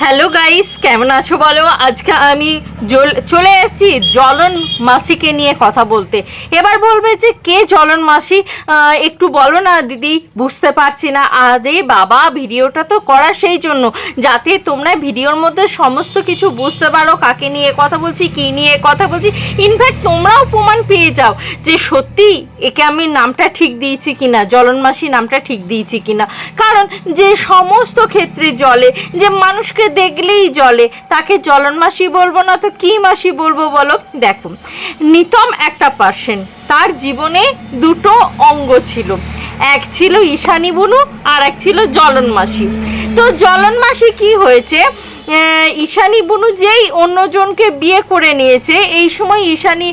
Hello guys কেমন আছো বলো? আজকে আমি চলে এসেছি জলন মাসিকে নিয়ে কথা বলতে। এবার বলবে যে, কে জলন মাসি? একটু বলো না, দিদি। বুঝতে পারছি না। আরে বাবা, ভিডিওটা তো করা সেই জন্য। যাতে তোমরা ভিডিওর মধ্যে সমস্ত কিছু বুঝতে পারো, কাকে নিয়ে কথা বলছি, কি নিয়ে কথা বলছি। ইনফ্যাক্ট তোমরাও প্রমাণ পেয়ে যাও যে, সত্যি একে আমি নামটা ঠিক দিয়েছি কিনা জলন মাসি নামটা ঠিক দিয়েছি কিনা। কারণ যে সমস্ত ক্ষেত্রে জলে, যে মানুষকে দেখলেই জলে তাকে জলন মাসি বলব না তো কি মাসি বলব বলো? দেখো, নিতম একটা পার্সেন্ট তার জীবনে দুটো অঙ্গ ছিল। এক ছিল ঈশানী বনু আর এক ছিল জলন মাসি। তো জলন মাসি কি হয়েছে? ঈশানী বুনু যেই অন্যজনকে বিয়ে করে নিয়েছে, এই সময় ঈশানী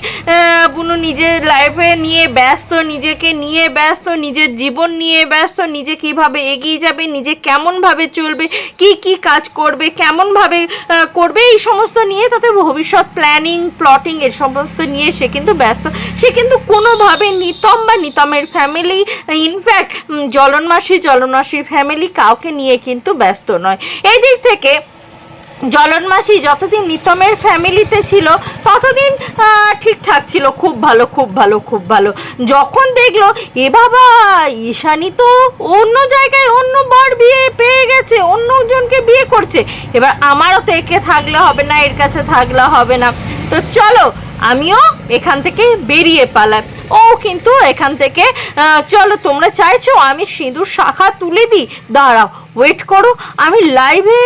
বুনু নিজের লাইফে নিয়ে ব্যস্ত, নিজেকে নিয়ে ব্যস্ত, নিজের জীবন নিয়ে ব্যস্ত, নিজে কীভাবে এগিয়ে যাবে, নিজে কেমনভাবে চলবে, কি কি কাজ করবে, কেমনভাবে করবে, এই সমস্ত নিয়ে তাতে ভবিষ্যৎ প্ল্যানিং প্লটিং এর সমস্ত নিয়ে সে কিন্তু ব্যস্ত। সে কিন্তু কোনোভাবে নিতম বা নিতমের ফ্যামিলি ইনফ্যাক্ট জলন মাসি জলন মাসির ফ্যামিলি কাউকে নিয়ে কিন্তু ব্যস্ত নয়। এই দিক থেকে জলন মাসি যতদিন নিতমের ফ্যামিলিতে ছিল, ততদিন ঠিকঠাক ছিল। খুব ভালো খুব ভালো খুব ভালো। যখন দেখল, এ বাবা, ঈশানী তো অন্য জায়গায় অন্য বর বিয়ে পেয়ে গেছে অন্যজনকে বিয়ে করছে। এবার আমারও তো একে থাকলে হবে না, এর কাছে থাকলে হবে না। তো চলো, আমিও এখান থেকে বেরিয়ে পালাই। ও কিন্তু এখান থেকে চলো, তোমরা চাইছো, আমি সিঁদুর শাখা তুলে দিই। দাঁড়াও ওয়েট করো, আমি লাইভে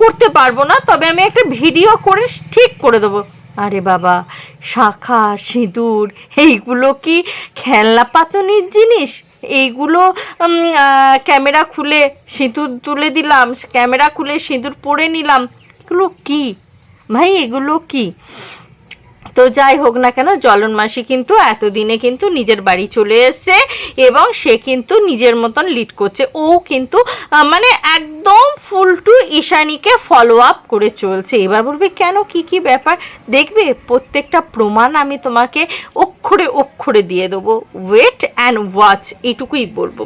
করতে পারব না, তবে আমি একটা ভিডিও করে ঠিক করে দেবো। আরে বাবা, শাখা, সিঁদুর, এইগুলো কি খেলনা পাতনির জিনিস? এইগুলো ক্যামেরা খুলে সিঁদুর তুলে দিলাম ক্যামেরা খুলে সিঁদুর পরে নিলাম। এগুলো কি? ভাই, এগুলো কি? তো যাই হোক না কেন জলন মাসি কিন্তু এতদিনে কিন্তু নিজের বাড়ি চলে এসছে এবং সে কিন্তু নিজের মতন লিড করছে। ও কিন্তু মানে একদম ফুল টু ঈশানীকে ফলো আপ করে চলছে। এবার বলবে, কেন? কি কি ব্যাপার? দেখবে, প্রত্যেকটা প্রমাণ আমি তোমাকে অক্ষরে অক্ষরে দিয়ে দেবো। ওয়েট অ্যান্ড ওয়াচ এটুকুই বলব।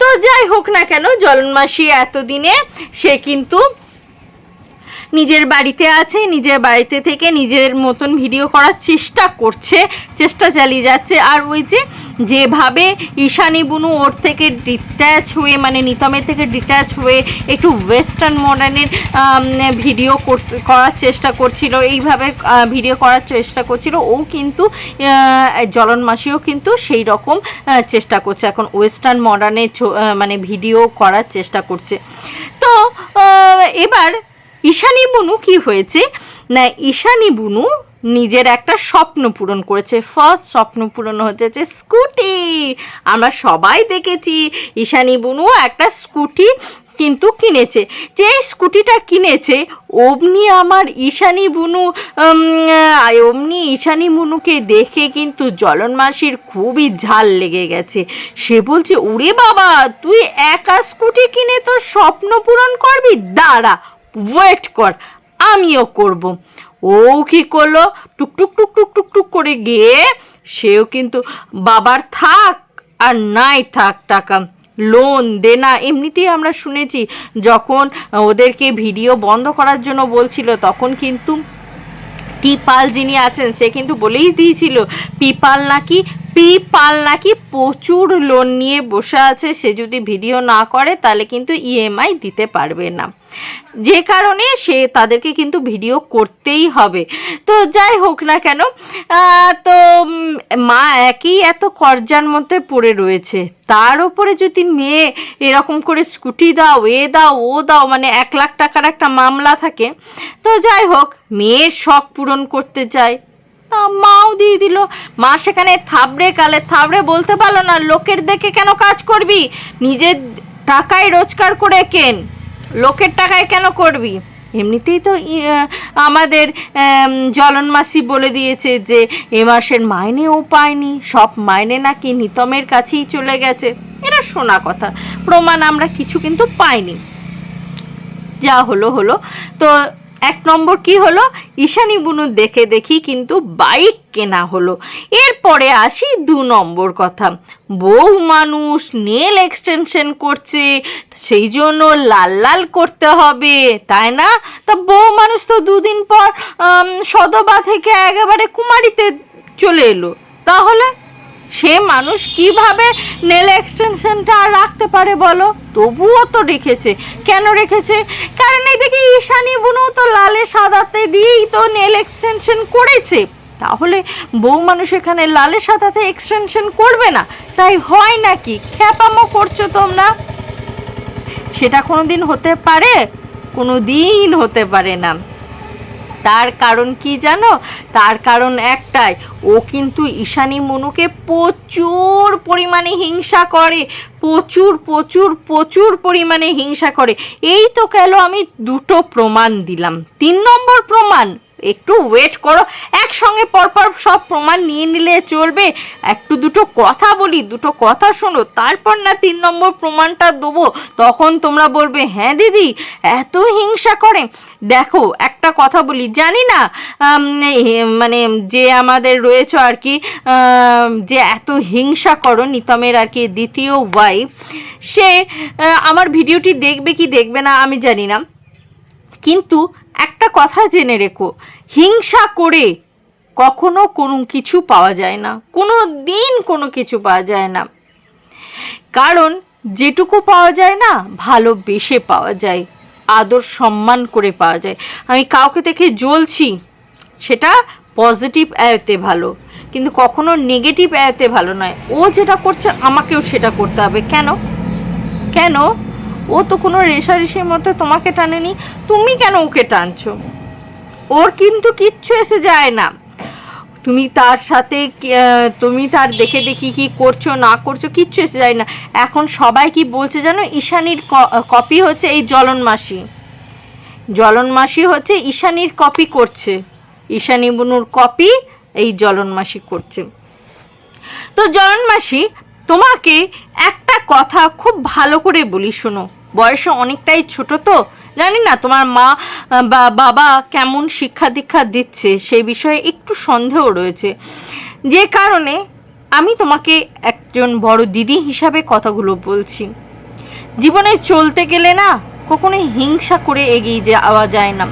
তো যাই হোক না কেন জলন মাসি এতদিনে সে কিন্তু নিজের বাড়িতে আছে, নিজের বাড়িতে থেকে নিজের মতন ভিডিও করার চেষ্টা করছে, চেষ্টা চালিয়ে যাচ্ছে। আর ওই যে যেভাবে ঈশানী বুনু ওর থেকে ডিট্যাচ হয়ে মানে নিতমের থেকে ডিট্যাচ হয়ে একটু ওয়েস্টার্ন মডার্নের ভিডিও করার চেষ্টা করছিল, এইভাবে ভিডিও করার চেষ্টা করছিল, ও কিন্তু জলন মাসিও কিন্তু সেই রকম চেষ্টা করছে। এখন ওয়েস্টার্ন মডার্নে মানে ভিডিও করার চেষ্টা করছে। তো এবার ঈশানী বুনু কি হয়েছে? না, ঈশানী বুনু নিজের একটা স্বপ্ন পূরণ করেছে। ফার্স্ট স্বপ্ন পূরণ হচ্ছে স্কুটি। আমরা সবাই দেখেছি ঈশানী বুনু একটা স্কুটি কিন্তু কিনেছে। যে স্কুটিটা কিনেছে, অমনি আমার ঈশানী বুনু অমনি ঈশানী বুনুকে দেখে কিন্তু জলন মাসির খুবই ঝাল লেগে গেছে। সে বলছে, ওরে বাবা, তুই একা স্কুটি কিনে তোর স্বপ্ন পূরণ করবি? দাঁড়া ওয়েট কর, আমিও করব। ও কি করল? টুকটুক টুক টুক টুক টুক করে গিয়ে সেও কিন্তু বাবার থাক আর নাই থাক টাকা। লোন দেনা, এমনিতেই আমরা শুনেছি, যখন ওদেরকে ভিডিও বন্ধ করার জন্য বলছিল, তখন কিন্তু পিপাল যিনি আছেন, সে কিন্তু বলেই দিয়েছিল, পিপাল নাকি পিপাল নাকি প্রচুর লোন নিয়ে বসে আছে, সে যদি ভিডিও না করে তাহলে কিন্তু ইএমআই দিতে পারবে না। যে কারণে সে তাদেরকে কিন্তু ভিডিও করতেই হবে। তো যাই হোক না কেন তো মা একই এত কর্জার মধ্যে পড়ে রয়েছে। তার উপরে যদি মেয়ে এরকম করে স্কুটি দাও, এ দাও, ও দাও মানে এক লাখ টাকার একটা মামলা থাকে, তো যাই হোক, মেয়ের শখ পূরণ করতে চায়। তা মাও দিয়ে দিল। মা সেখানে থাবড়ে কালে থাবড়ে বলতে পারল না লোকের দেখে কেন কাজ করবি? নিজের টাকায় রোজগার করে কেন? লোকের টাকায় কেন করবি? এমনিতেই তো আমাদের আম, জলন মাসি বলে দিয়েছে যে এ মাসের মাইনেও পায়নি সব মাইনে নাকি নিতমের কাছেই চলে গেছে। এটা শোনা কথা প্রমাণ আমরা কিছু কিন্তু পাইনি। যা হলো হলো তো এক নম্বর কি হলো? ঈশানী বুনু দেখে দেখি কিন্তু বাইক কেনা হলো। এরপরে আসি দু নম্বর কথা। বউ মানুষ নেল এক্সটেনশন করছে, সেই জন্য লাল লাল করতে হবে, তাই না? তা বউ মানুষ তো দুদিন পর সদবা থেকে একেবারে কুমারিতে চলে এলো। তাহলে সে মানুষ কীভাবে নেল এক্সটেনশনটা আর রাখতে পারে বলো? তবুও তো রেখেছে। কেন রেখেছে? কারণ এদিকে ঈশানি বুনু তো লালে সাদাতে দিয়েই তো নেল এক্সটেনশন করেছে। তাহলে বউ মানুষ এখানে লালে সাদাতে এক্সটেনশন করবে না? তাই হয় নাকি? খ্যাপামো করছ তোমরা? সেটা কোনোদিন হতে পারে? কোনো দিন হতে পারে না। তার কারণ কি জানো? তার কারণ একটাই, ও কিন্তু ঈশানী মনুকে প্রচুর পরিমাণে হিংসা করে, প্রচুর প্রচুর প্রচুর পরিমাণে হিংসা করে। এই তো গেল আমি দুটো প্রমাণ দিলাম। তিন নম্বর প্রমাণ একটু ওয়েট করো। একসঙ্গে পরপর সব প্রমাণ নিয়ে নিলে চলবে। একটু দুটো কথা বলি, দুটো কথা শোনো। তারপর না তিন নম্বর প্রমাণটা দেবো। তখন তোমরা বলবে হ্যাঁ দিদি, এত হিংসা করে। দেখো, একটা কথা বলি, জানি না মানে যে আমাদের রয়েছে আর কি যে এত হিংসা করো, নিতমের আর কি, দ্বিতীয় ওয়াইফ সে আমার ভিডিওটি দেখবে কি দেখবে না, আমি জানি না। কিন্তু একটা কথা জেনে রেখো, হিংসা করে কখনো কোনো কিছু পাওয়া যায় না, কোনো দিন কোনো কিছু পাওয়া যায় না। কারণ যেটুকু পাওয়া যায় না ভালোবেসে পাওয়া যায়, আদর সম্মান করে পাওয়া যায়। আমি কাউকে দেখে জ্বলছি, সেটা পজিটিভ আয়তে ভালো, কিন্তু কখনো নেগেটিভ আয়তে ভালো নয়। ও যেটা করছে, আমাকেও সেটা করতে হবে। কেন? কেন? ও তো কোনো রেশারেশির মধ্যে তোমাকে টানেনি, তুমি কেন ওকে টানছো? ওর কিন্তু কিচ্ছু এসে যায় না। তুমি তার সাথে তুমি তার দেখে দেখি কি করছ, না করছ, কিচ্ছু এসে যায় না। এখন সবাই কি বলছে জানো, ঈশানির কপি হচ্ছে এই জলন মাসি। জ্বলন মাসি হচ্ছে ঈশানীর কপি করছে। ঈশানী বনুর কপি এই জ্বলন মাসি করছে। তো জলন মাসি, তোমাকে একটা কথা খুব ভালো করে বলি শোনো। বয়সে অনেকটাই ছোট তো। জানি না তোমার মা, বা বাবা কেমন শিক্ষা দীক্ষা দিচ্ছে, সেই বিষয়ে একটু সন্দেহ রয়েছে। যে কারণে আমি তোমাকে একজন বড় দিদি হিসাবে কথাগুলো বলছি। জীবনে চলতে গেলে না, কখনোই হিংসা করে এগিয়ে যাওয়া যায় না।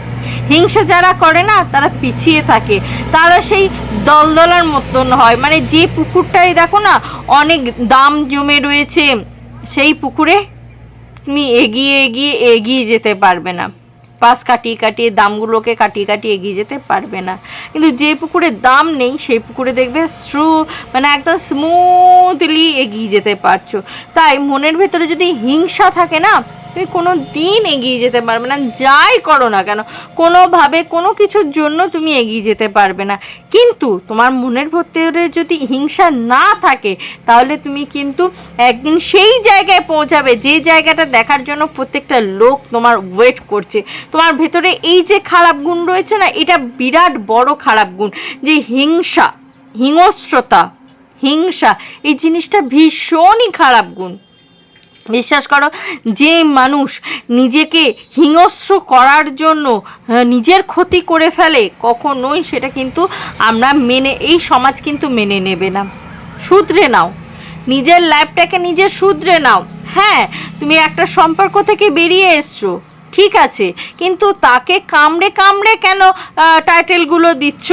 হিংসা যারা করে না, তারা পিছিয়ে থাকে। তারা সেই দলদলার মতন হয়। মানে যে পুকুরটাই দেখো না, অনেক দাম জমে রয়েছে, সেই পুকুরে তুমি এগিয়ে এগিয়ে এগিয়ে যেতে পারবে না। পাশ কাটিয়ে কাটিয়ে, দামগুলোকে কাটিয়ে কাটিয়ে এগিয়ে যেতে পারবে না। কিন্তু যে পুকুরে দাম নেই, সেই পুকুরে দেখবে স্ট্রু মানে একদম স্মুথলি এগিয়ে যেতে পারছ। তাই মনের ভেতরে যদি হিংসা থাকে না তুমি কোনো দিন এগিয়ে যেতে পারবে না, যাই করো না কেন, কোনোভাবে কোনো কিছুর জন্য তুমি এগিয়ে যেতে পারবে না। কিন্তু তোমার মনের ভেতরে যদি হিংসা না থাকে, তাহলে তুমি কিন্তু একদিন সেই জায়গায় পৌঁছাবে, যে জায়গাটা দেখার জন্য প্রত্যেকটা লোক তোমার ওয়েট করছে। তোমার ভেতরে এই যে খারাপ গুণ রয়েছে না, এটা বিরাট বড় খারাপ গুণ, যে হিংসা, হিংস্রতা, হিংসা, এই জিনিসটা ভীষণই খারাপ গুণ। বিশ্বাস করো, যে মানুষ নিজেকে হিংস্র করার জন্য নিজের ক্ষতি করে ফেলে, কখনোই সেটা কিন্তু আমরা মেনে, এই সমাজ কিন্তু মেনে নেবে না। শুধরে নাও। নিজের লাইফটাকে নিজে শুধরে নাও। হ্যাঁ তুমি একটা সম্পর্ক থেকে বেরিয়ে এসছো, ঠিক আছে, কিন্তু তাকে কামড়ে কামড়ে কেন টাইটেলগুলো দিচ্ছ?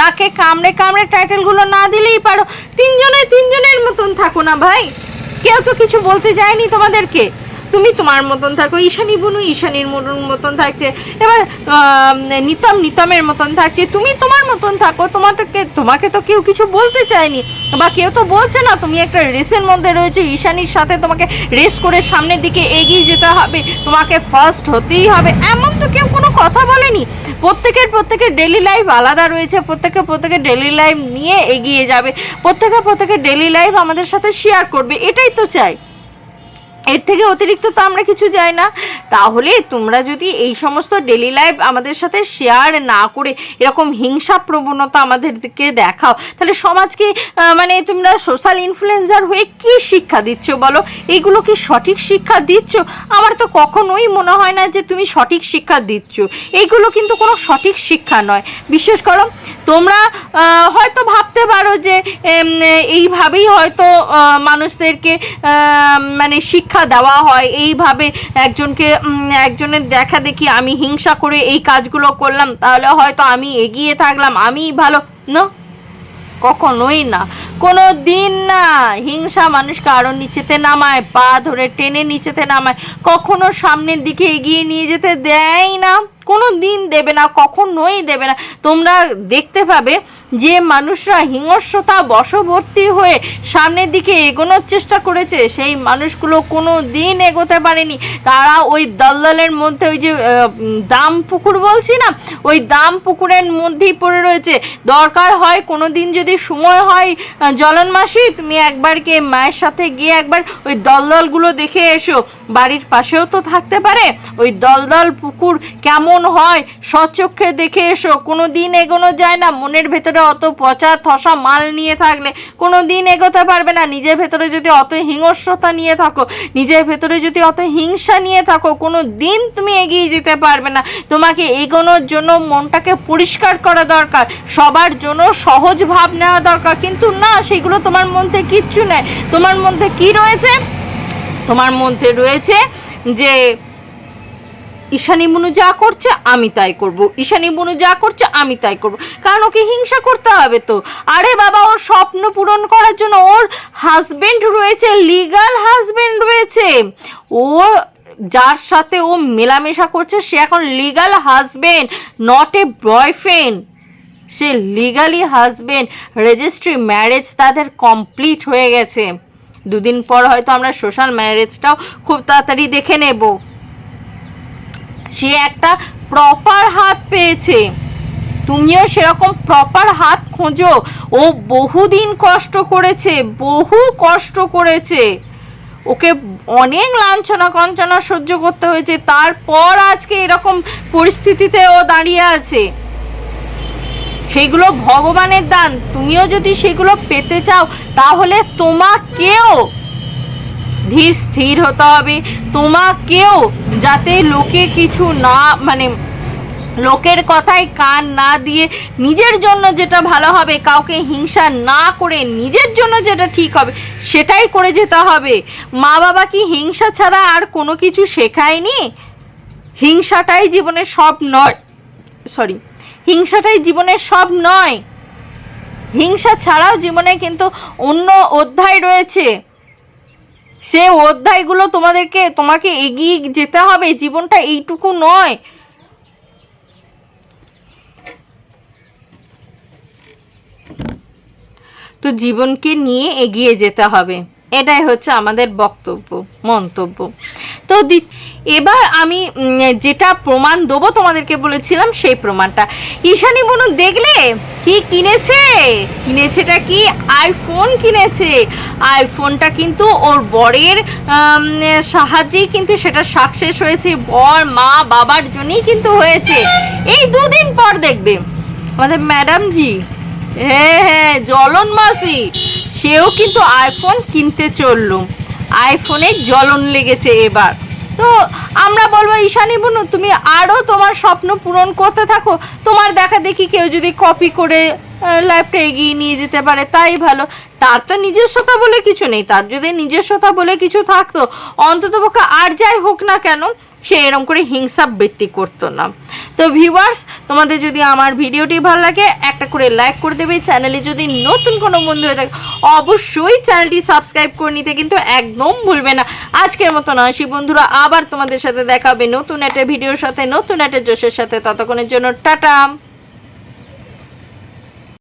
তাকে কামড়ে কামড়ে টাইটেলগুলো না দিলেই পারো। তিনজনে তিনজনের মতন থাকো না ভাই। কেউ তো কিছু বলতে যায়নি তোমাদেরকে। তুমি তোমার মতন থাকো, ঈশানী বুনু ঈশানীর মতন থাকছে। এবার নিতম নিতমের মতন থাকছে। তুমি তোমার মতন থাকো তোমাকে তোমাকে তো কেউ কিছু বলতে চায়নি। বা কেউ তো বলছে না, তুমি একটা রেসের মধ্যে রয়েছে, ঈশানীর সাথে তোমাকে রেস করে সামনের দিকে এগিয়ে যেতে হবে। তোমাকে ফার্স্ট হতেই হবে। এমন তো কেউ কোনো কথা বলেনি। প্রত্যেকের প্রত্যেকের ডেলি লাইফ আলাদা রয়েছে। প্রত্যেকে প্রত্যেকের ডেলি লাইফ নিয়ে এগিয়ে যাবে। প্রত্যেকে প্রত্যেকের ডেলি লাইফ আমাদের সাথে শেয়ার করবে। এটাই তো চাই। এর থেকে অতিরিক্ত তো আমরা কিছু যাই না। তাহলে তোমরা যদি এই সমস্ত ডেলি লাইফ আমাদের সাথে শেয়ার না করে এরকম হিংসা প্রবণতা আমাদেরকে দেখাও, তাহলে সমাজকে মানে তোমরা সোশ্যাল ইনফ্লুয়েন্সার হয়ে কি শিক্ষা দিচ্ছ বলো? এইগুলো কি সঠিক শিক্ষা দিচ্ছ? আমার তো কখনোই মনে হয় না যে তুমি সঠিক শিক্ষা দিচ্ছ। এইগুলো কিন্তু কোনো সঠিক শিক্ষা নয়। বিশেষ করো, তোমরা হয়তো ভাবতে পারো যে এইভাবেই হয়তো মানুষদেরকে মানে শিক্ষা দেওয়া হয়। এইভাবে একজনকে একজনের দেখা দেখি আমি হিংসা করে এই কাজগুলো করলাম, তাহলে হয়তো আমি এগিয়ে থাকলাম। আমিই ভালো। না? কখনোই না। কোনো দিন না। হিংসা মানুষকে আরও নিচেতে নামায়, পা ধরে টেনে নিচেতে নামায়। কখনো সামনের দিকে এগিয়ে নিয়ে যেতে দেয় না। কোনো দিন দেবে না, কখনোই দেবে না। তোমরা দেখতে পাবে যে মানুষরা হিংস্রতা, বশবর্তী হয়ে সামনের দিকে এগোনোর চেষ্টা করেছে। সেই মানুষগুলো কোনো দিন এগোতে পারেনি। তারা ওই দলদলের মধ্যে, ওই যে দাম পুকুর বলছি না? ওই দাম পুকুরের মধ্যেই পড়ে রয়েছে। দরকার হয় কোনো দিন যদি সময় হয় জলন মাসি, তুমি একবার গিয়ে মায়ের সাথে গিয়ে একবার ওই দলদলগুলো দেখে এসো। বাড়ির পাশেও তো থাকতে পারে। ওই দলদল পুকুর কেমন হয়? সচক্ষে দেখে এসো। কোনো দিন এগোনো যায় না। মনের ভেতরে অত পচা, থসা মাল নিয়ে থাকলে কোনো দিন এগোতে পারবে না। নিজের ভেতরে যদি অত হিংস্রতা নিয়ে থাকো, নিজের ভেতরে যদি অত হিংসা নিয়ে থাকো কোনো দিন তুমি এগিয়ে যেতে পারবে না। তোমাকে এগোনোর জন্য মনটাকে পরিষ্কার করা দরকার। সবার জন্য সহজ ভাব নেওয়া দরকার। কিন্তু না, সেগুলো তোমার মধ্যে কিচ্ছু নেই। তোমার মধ্যে কি রয়েছে? তোমার মধ্যে রয়েছে যে ঈশানী মনু যা করছে, আমি তাই করব। ঈশানী মুনু যা করছে, আমি তাই করব। কারণ ওকে হিংসা করতে হবে তো। আরে বাবা, ওর স্বপ্ন পূরণ করার জন্য ওর হাজবেন্ড রয়েছে লিগাল হাজবেন্ড রয়েছে। ও যার সাথে ও মেলামেশা করছে, সে এখন legal husband not a boyfriend say legally husband registry marriage তাদের কমপ্লিট হয়ে গেছে। দুদিন পর হয়তো আমরা সোশ্যাল ম্যারেজটাও খুব তাড়াতাড়ি দেখে নেব। সে একটা প্রপার হাত পেয়েছে। তুমিও সেরকম প্রপার হাত খোঁজো। ও বহুদিন কষ্ট করেছে, বহু কষ্ট করেছে। ওকে অনেক লাঞ্ছনা কঞ্চনা সহ্য করতে হয়েছে। তারপর আজকে এরকম পরিস্থিতিতে ও দাঁড়িয়ে আছে। সেগুলো ভগবানের দান। তুমিও যদি সেগুলো পেতে চাও, তাহলে তোমাকেও ধীর স্থির হতে হবে। তোমাকেও যাতে লোকে কিছু না মানে লোকের কথায় কান না দিয়ে নিজের জন্য যেটা ভালো হবে, কাউকে হিংসা না করে নিজের জন্য যেটা ঠিক হবে, সেটাই করে যেতে হবে। মা বাবা কি হিংসা ছাড়া আর কোনো কিছু শেখায়নি? হিংসাটাই জীবনের সব নয় সরি হিংসাটাই জীবনের সব নয়। হিংসা ছাড়াও জীবনে কিন্তু অন্য অধ্যায় রয়েছে। সে অধ্যায়গুলো তোমাদেরকে, তোমাকে এগিয়ে যেতে হবে, জীবনটা এইটুকু নয়। তো জীবনকে নিয়ে এগিয়ে যেতে হবে। এটাই হচ্ছে আমাদের বক্তব্য, মন্তব্য। তো এবার আমি যেটা প্রমাণ দেবো তোমাদেরকে বলেছিলাম, সেই প্রমাণটা। ঈশানী বনু, দেখলে? কি কিনেছে? কিনেছেটা কি? আইফোন কিনেছে। আইফোনটা কিন্তু ওর বরের সাহায্যেই কিন্তু সেটা সাকসেস হয়েছে। বর, মা, বাবার জন্যই কিন্তু হয়েছে। এই দুদিন পর দেখবে। আমাদের ম্যাডাম জি হ্যাঁ হ্যাঁ জলন মাসি। সেও কিন্তু আইফোন কিনতে চলল। আইফোনে জ্বলন লেগেছে এবার। তো আমরা বলব, ঈশানী বুনু, তুমি আরও তোমার স্বপ্ন পূরণ করতে থাকো। তোমার দেখা দেখি কেউ যদি কপি করে লাইফটা এগিয়ে নিয়ে যেতে পারে, তাই ভালো। তার তো নিজস্বতা বলে কিছু নেই। তার যদি নিজস্বতা বলে কিছু থাকতো, অন্ততপক্ষে আর যাই হোক না কেন, সে এরকম করে হিংসা বৃত্তি করতো না। তো ভিউয়ার্স তোমাদের যদি আমার ভিডিওটি ভালো লাগে, একটা করে লাইক করে দেবে। চ্যানেলে যদি নতুন কোনো বন্ধু হয়ে থাকে, অবশ্যই চ্যানেলটি সাবস্ক্রাইব করে নিতে কিন্তু একদম ভুলবে না। আজকের মতন আসি বন্ধুরা, আবার তোমাদের সাথে দেখা হবে নতুন একটা ভিডিওর সাথে, নতুন একটা জোশের সাথে। ততক্ষণের জন্য টাটা।